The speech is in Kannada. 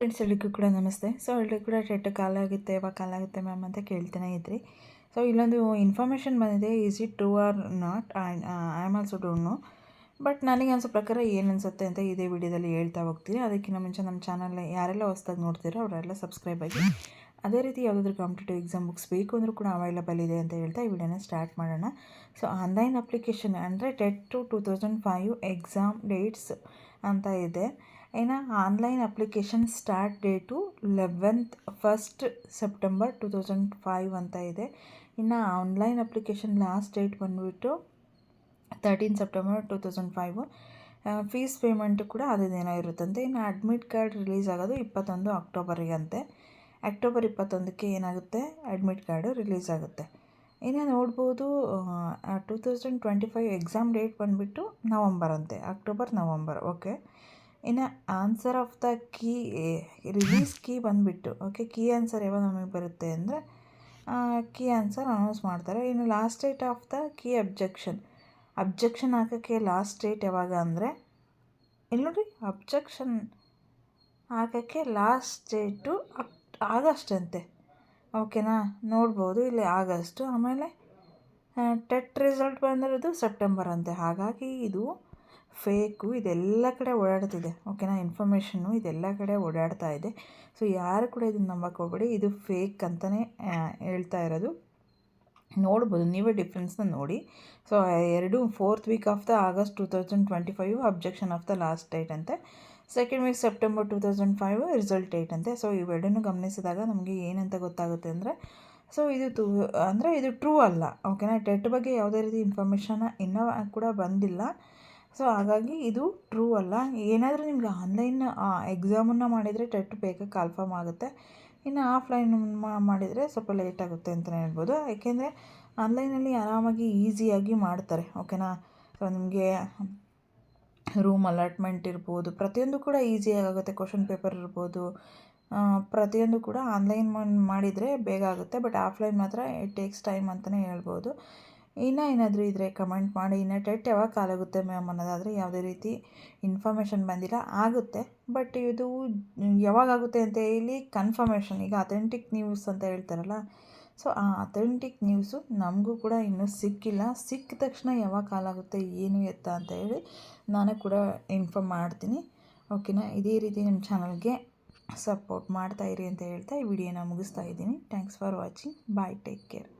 ಫ್ರೆಂಡ್ಸ್ ಎಲ್ಲರಿಗೂ ಕೂಡ ನಮಸ್ತೆ. ಸೊ ಎಲ್ಲರಿಗೂ ಕೂಡ ಟೆಟ್ ಕಾಲ ಆಗುತ್ತೆ, ಯಾವಾಗ ಕಾಲ ಆಗುತ್ತೆ ಮ್ಯಾಮ್ ಅಂತ ಕೇಳ್ತಾನೆ ಇದ್ರಿ. ಸೊ ಇಲ್ಲೊಂದು ಇನ್ಫಾರ್ಮೇಷನ್ ಬಂದಿದೆ is it true or not I am also don't know but ನನಗೆ ಅನ್ಸೋ ಪ್ರಕಾರ ಏನು ಅನಿಸುತ್ತೆ ಅಂತ ಇದೇ ವಿಡಿಯೋದಲ್ಲಿ ಹೇಳ್ತಾ ಹೋಗ್ತೀನಿ ಅದಕ್ಕಿಂತ ಮುಂಚೆ ನಮ್ಮ ಚಾನಲ್ನ ಯಾರೆಲ್ಲ ಹೊಸ್ದಾಗಿ ನೋಡ್ತೀರೋ ಅವರೆಲ್ಲ ಸಬ್ಸ್ಕ್ರೈಬ್ ಆಗಿ. ಅದೇ ರೀತಿ ಯಾವುದಾದ್ರೂ ಕಾಂಪಿಟೇಟಿವ್ ಎಕ್ಸಾಮ್ ಬುಕ್ಸ್ ಬೇಕು ಅಂದರೂ ಕೂಡ ಅವೈಲಬಲ್ ಇದೆ ಅಂತ ಹೇಳ್ತಾ ಈ ವಿಡಿಯೋನ ಸ್ಟಾರ್ಟ್ ಮಾಡೋಣ. ಸೊ ಆನ್ಲೈನ್ ಅಪ್ಲಿಕೇಶನ್ ಅಂದರೆ TET two two thousand five exam dates ಅಂತ ಇದೆ. ಇನ್ನು online application start date eleventh, first September two thousand five ಅಂತ ಇದೆ. ಇನ್ನು ಆನ್ಲೈನ್ ಅಪ್ಲಿಕೇಶನ್ ಲಾಸ್ಟ್ ಡೇಟ್ ಬಂದುಬಿಟ್ಟು thirteen September two thousand five. Fees payment ಕೂಡ ಅದೇ ದಿನ ಇರುತ್ತಂತೆ. ಇನ್ನು ಅಡ್ಮಿಟ್ ಕಾರ್ಡ್ ರಿಲೀಸ್ ಆಗೋದು ಇಪ್ಪತ್ತೊಂದು ಅಕ್ಟೋಬರಿಗಂತೆ. ಅಕ್ಟೋಬರ್ ಇಪ್ಪತ್ತೊಂದಕ್ಕೆ ಏನಾಗುತ್ತೆ? ಅಡ್ಮಿಟ್ ಕಾರ್ಡು ರಿಲೀಸ್ ಆಗುತ್ತೆ. ಇನ್ನು ನೋಡ್ಬೋದು two thousand twenty five exam date ಬಂದುಬಿಟ್ಟು ನವಂಬರ್ ಅಂತೆ ಅಕ್ಟೋಬರ್, ನವಂಬರ್, ಓಕೆ? ಇನ್ನು answer of the key release key ಬಂದುಬಿಟ್ಟು ಓಕೆ ಕೀ ಆನ್ಸರ್ ಯಾವಾಗ ನಮಗೆ ಬರುತ್ತೆ ಅಂದರೆ ಕೀ ಆನ್ಸರ್ ಅನೌನ್ಸ್ ಮಾಡ್ತಾರೆ. ಇನ್ನು last date of the key objection objection ಹಾಕೋಕ್ಕೆ ಲಾಸ್ಟ್ ಡೇಟ್ ಯಾವಾಗ ಅಂದರೆ, ಇಲ್ಲಿ ನೋಡಿ ಅಬ್ಜೆಕ್ಷನ್ ಹಾಕೋಕ್ಕೆ ಲಾಸ್ಟ್ ಡೇಟು ಅಪ್, ಆಗಸ್ಟ್ ಅಂತೆ. ಓಕೆನಾ ನೋಡ್ಬೋದು, ಇಲ್ಲಿ ಆಗಸ್ಟು, ಆಮೇಲೆ ಟೆಟ್ ರಿಸಲ್ಟ್ ಬಂದಿರೋದು ಸೆಪ್ಟೆಂಬರ್ ಅಂತೆ. ಹಾಗಾಗಿ ಇದು ಫೇಕು, ಇದೆಲ್ಲ ಕಡೆ ಓಡಾಡ್ತಿದೆ. ಓಕೆನಾ ಇನ್ಫಾರ್ಮೇಷನ್ನು ಇದೆಲ್ಲ ಕಡೆ ಓಡಾಡ್ತಾ ಇದೆ. ಸೊ ಯಾರು ಕೂಡ ಇದನ್ನು ನಂಬಕ್ಕೆ ಹೋಗ್ಬೇಡಿ. ಇದು ಫೇಕ್ ಅಂತಲೇ ಹೇಳ್ತಾ ಇರೋದು. ನೋಡ್ಬೋದು, ನೀವೇ ಡಿಫ್ರೆನ್ಸ್ನ ನೋಡಿ. ಸೊ ಎರಡು fourth week of the August two thousand twenty five objection of the last date ಅಂತೆ. Second week September two thousand five result date ಅಂತೆ. ಸೊ ಇವೆರಡನ್ನೂ ಗಮನಿಸಿದಾಗ ನಮಗೆ ಏನಂತ ಗೊತ್ತಾಗುತ್ತೆ ಅಂದರೆ ಸೊ ಇದು ತು, ಅಂದರೆ ಇದು ಟ್ರೂ ಅಲ್ಲ. ಓಕೆನಾ ಟೆಟ್ ಬಗ್ಗೆ ಯಾವುದೇ ರೀತಿ ಇನ್ಫಾರ್ಮೇಷನ್ ಇನ್ನೂ ಕೂಡ ಬಂದಿಲ್ಲ. ಸೊ ಹಾಗಾಗಿ ಇದು ಟ್ರೂ ಅಲ್ಲ. ಏನಾದರೂ ನಿಮಗೆ ಆನ್ಲೈನ್ ಎಕ್ಸಾಮನ್ನು ಮಾಡಿದರೆ ಟೆಟ್ ಬೇಗ ಕನ್ಫರ್ಮ್ ಆಗುತ್ತೆ. ಇನ್ನು ಆಫ್ಲೈನ್ ಮಾಡಿದರೆ ಸ್ವಲ್ಪ ಲೇಟ್ ಆಗುತ್ತೆ ಅಂತಲೇ ಹೇಳ್ಬೋದು. ಏಕೆಂದರೆ ಆನ್ಲೈನಲ್ಲಿ ಆರಾಮಾಗಿ ಈಸಿಯಾಗಿ ಮಾಡ್ತಾರೆ ಓಕೆನಾ ಸೊ ನಿಮಗೆ ರೂಮ್ ಅಲಾಟ್ಮೆಂಟ್ ಇರ್ಬೋದು, ಪ್ರತಿಯೊಂದು ಕೂಡ ಈಸಿಯಾಗಿ ಆಗುತ್ತೆ ಕ್ವಶನ್ ಪೇಪರ್ ಇರ್ಬೋದು. ಪ್ರತಿಯೊಂದು ಕೂಡ ಆನ್ಲೈನ್ ಮಾಡಿದರೆ ಬೇಗ ಆಗುತ್ತೆ ಬಟ್ ಆಫ್ಲೈನ್ ಮಾತ್ರ ಇಟ್ ಟೇಕ್ಸ್ ಟೈಮ್ ಅಂತಲೇ ಹೇಳ್ಬೋದು. ಇನ್ನೂ ಏನಾದರೂ ಇದ್ದರೆ ಕಮೆಂಟ್ ಮಾಡಿ. ಇನ್ನು ಟೆಟ್ ಯಾವಾಗ ಕಾಲಾಗುತ್ತೆ ಮ್ಯಾಮ್ ಅನ್ನೋದಾದರೆ ಯಾವುದೇ ರೀತಿ ಇನ್ಫಾರ್ಮೇಷನ್ ಬಂದಿಲ್ಲ. ಆಗುತ್ತೆ. ಬಟ್ ಇದು ಯಾವಾಗ ಆಗುತ್ತೆ ಅಂತ ಹೇಳಿ ಕನ್ಫರ್ಮೇಷನ್ ಈಗ ಅಥೆಂಟಿಕ್ ನ್ಯೂಸ್ ಅಂತ ಹೇಳ್ತಾರಲ್ಲ ಸೊ ಆ ಅಥೆಂಟಿಕ್ ನ್ಯೂಸು ನಮಗೂ ಕೂಡ ಇನ್ನೂ ಸಿಕ್ಕಿಲ್ಲ. ಸಿಕ್ಕ ತಕ್ಷಣ ಯಾವಾಗ ಕಾಲಾಗುತ್ತೆ ಏನು ಎತ್ತ ಅಂತ ಹೇಳಿ ನಾನು ಕೂಡ ಇನ್ಫಾರ್ಮ್ ಮಾಡ್ತೀನಿ. ಓಕೆನಾ ಇದೇ ರೀತಿ ನಿಮ್ಮ ಚಾನಲ್ಗೆ ಸಪೋರ್ಟ್ ಮಾಡ್ತಾಯಿರಿ ಅಂತ ಹೇಳ್ತಾ ಈ ವಿಡಿಯೋನ ಮುಗಿಸ್ತಾ ಇದ್ದೀನಿ. Thanks for watching bye take care